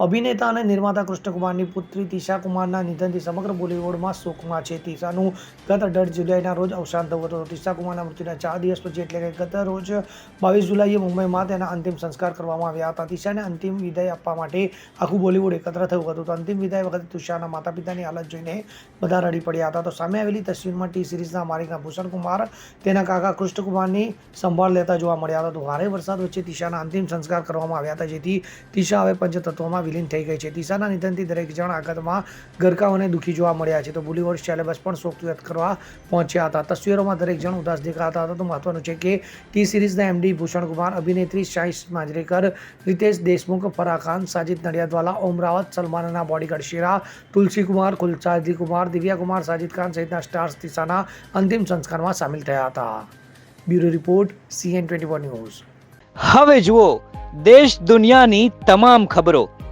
અભિનેતા અને નિર્માતા કૃષ્ણકુમારની પુત્રી તિશા કુમારના નિધનથી સમગ્ર બોલિવૂડમાં શોકમાં છે. તિશાનું ગત અઢાર જુલાઈના રોજ અવસાન થયું હતું. તિશા કુમારના મૃત્યુના ચાર દિવસ પછી એટલે કે ગત રોજ બાવીસ જુલાઈએ મુંબઈમાં તેના અંતિમ સંસ્કાર કરવામાં આવ્યા હતા. તિશાને અંતિમ વિદાય આપવા માટે આખું બોલિવૂડ એકત્ર થયું હતું. તો અંતિમ વિદાય વખતે તુષારના માતા પિતાની હાલત જોઈને બધા રડી પડ્યા હતા. તો સામે આવેલી તસવીરમાં ટી સિરીઝના માલિકના ભૂષણ કુમાર, તેના કાકા કૃષ્ણકુમારની સંભાળ લેતા જોવા મળ્યા હતા. તો ભારે વરસાદ વચ્ચે તિશાના અંતિમ સંસ્કાર કરવામાં આવ્યા હતા, જેથી તિશા હવે પંચતત્વમાં વિલીન થઈ ગઈ છે. તિશાના નિધનથી દરેક જણ આઘાતમાં ગરકાઓને દુઃખી જોવા મળ્યા છે. તો બોલિવૂડ સેલેબસ પણ શોક વ્યક્ત કરવા પહોંચ્યા હતા. તસવીરોમાં દરેક જણ ઉદાસ દેખાતા હતા. તો મહત્વનું છે કે ટી સિરીઝના એમડી ભૂષણ કુમાર અભિનેત્રી શાહિશ માંજરેકર, રિતેશ દેશમુખ ફરા ખાન, સાજિદ નડિયાદવાલા, ઓમ રાવત સલમાનના બોડીગાર્ડ શેરા તુલસી કુમાર કુલસાદી કુમાર દિવ્યા કુમાર સાજિદ ખાન સહિતના સ્ટાર્સ તિશાના અંતિમ સંસ્કારમાં સામેલ થયા હતા. Bureau report, CN twenty news. હવે જુઓ, દેશ દુનિયાની તમામ ખબરો.